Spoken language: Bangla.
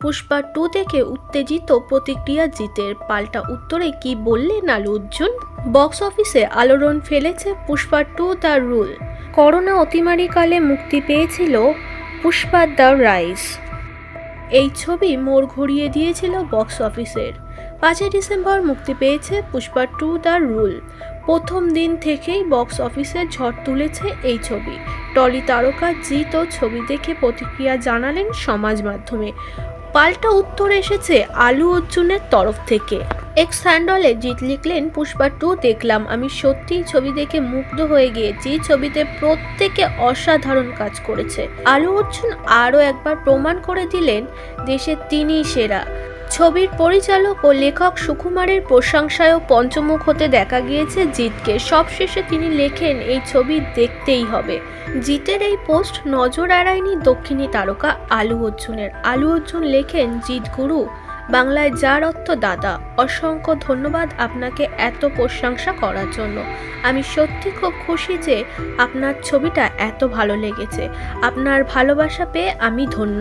পুষ্পা টু থেকে উত্তেজিত প্রতিক্রিয়া জিতের পাল্টা উত্তরে কি বললেন আলু অর্জুন বক্স অফিসে আলোড়ন ফেলেছে Pushpa two the rule. Corona অতিমারিকালে মুক্তি পেয়েছিল পুষ্পা দ্য রাইস। এই ছবি মোড় ঘুরিয়ে দিয়েছিল বক্স অফিসের। পাঁচই ডিসেম্বর মুক্তি পেয়েছে পুষ্পা টু দ্য রুল। প্রথম দিন থেকেই বক্স অফিসে ঝড় তুলেছে এই ছবি। টলি তারকা জিত ও ছবি দেখে প্রতিক্রিয়া জানালেন সমাজ মাধ্যমে। পাল্টা উত্তর এসেছে আলু অর্জুনের তরফ থেকে। এক স্যান্ডলে জিত লিখলেন, পুষ্পা টু, দেখলাম। আমি সত্যিই ছবি দেখে মুগ্ধ হয়ে গিয়েছি। ছবিতে প্রত্যেকে অসাধারণ কাজ করেছে। আলু অর্জুন আরও একবার প্রমাণ করে দিলেন দেশে তিনি সেরা। ছবির পরিচালক ও লেখক সুকুমারের প্রশংসায়ও পঞ্চমুখ হতে দেখা গিয়েছে জিতকে। সবশেষে তিনি লেখেন, এই ছবি দেখতেই হবে। জিতের এই পোস্ট নজর এড়ায়নি দক্ষিণী তারকা আলু অর্জুনের। আলু অর্জুন লেখেন জিত গুরু, বাংলায় যার অর্থ দাদা অসংখ্য ধন্যবাদ আপনাকে এত প্রশংসা করার জন্য। আমি সত্যি খুব খুশি যে আপনার ছবিটা এত ভালো লেগেছে। আপনার ভালোবাসা পেয়ে আমি ধন্য।